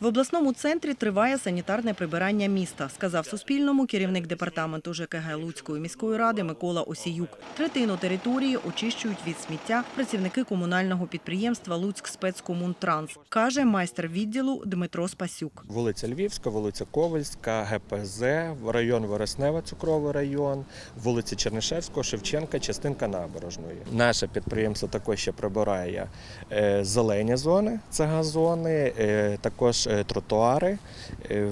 В обласному центрі триває санітарне прибирання міста, сказав Суспільному керівник департаменту ЖКГ Луцької міської ради Микола Осіюк. Третину території очищують від сміття працівники комунального підприємства Луцьк спецкомунтранс, каже майстер відділу Дмитро Спасюк. Вулиця Львівська, вулиця Ковальська, ГПЗ, район Вереснева, цукровий район, вулиці Чернишевського, Шевченка, частинка набережної. Наше підприємство також ще прибирає е, зелені зони, це газони, е, також тротуари. Е,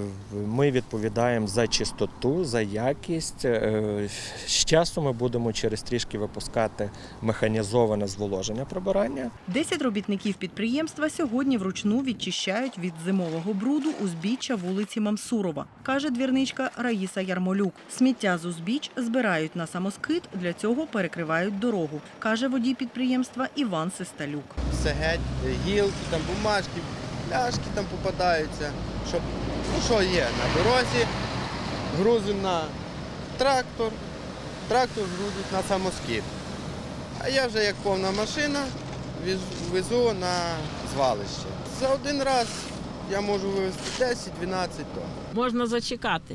Ми відповідаємо за чистоту, за якість. Е, З часу ми будемо через трішки випускати механізоване зволоження прибирання. Десять робітників підприємства сьогодні вручну відчищають від зимового бруду узбіччя вулиці Мамсурова, каже двірничка Раїса Ярмолюк. Сміття з узбіч збирають на самоскид, для цього перекривають дорогу, каже водій підприємства Іван Систалюк. все геть, гілки, там бумажки, пляшки там попадаються. Щоб, ну що є на дорозі, грузимо на трактор, трактор грузить на самоскид. А я вже як повна машина везу на звалище. За один раз я можу вивезти 10-12 тонн. Можна зачекати,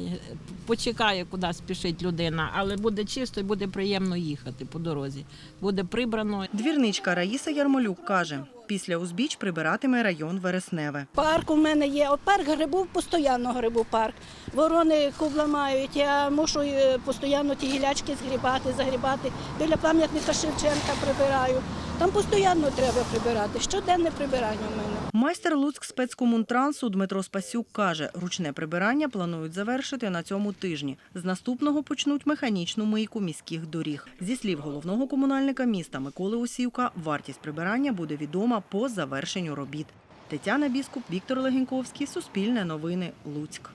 почекає, куди спішить людина, але буде чисто і буде приємно їхати по дорозі. Буде прибрано. Двірничка Раїса Ярмолюк каже, після узбіч прибиратиме район Вересневе. Парк у мене є. От парк грибів, постійно грибу парк. Ворони кубла мають. Я мушу е, постійно ті гілячки згрібати, загрібати. Біля пам'ятника Шевченка прибираю. Там постійно треба прибирати. Щоденне прибирання у мене. Майстер Луцьк спецкомунтрансу Дмитро Спасюк каже, ручне прибирання планують завершити на цьому тижні. З наступного почнуть механічну мийку міських доріг. Зі слів головного комунальника міста Миколи Осівка, вартість прибирання буде відома по завершенню робіт. Тетяна Біскуп, Віктор Легеньковський, Суспільне новини, Луцьк.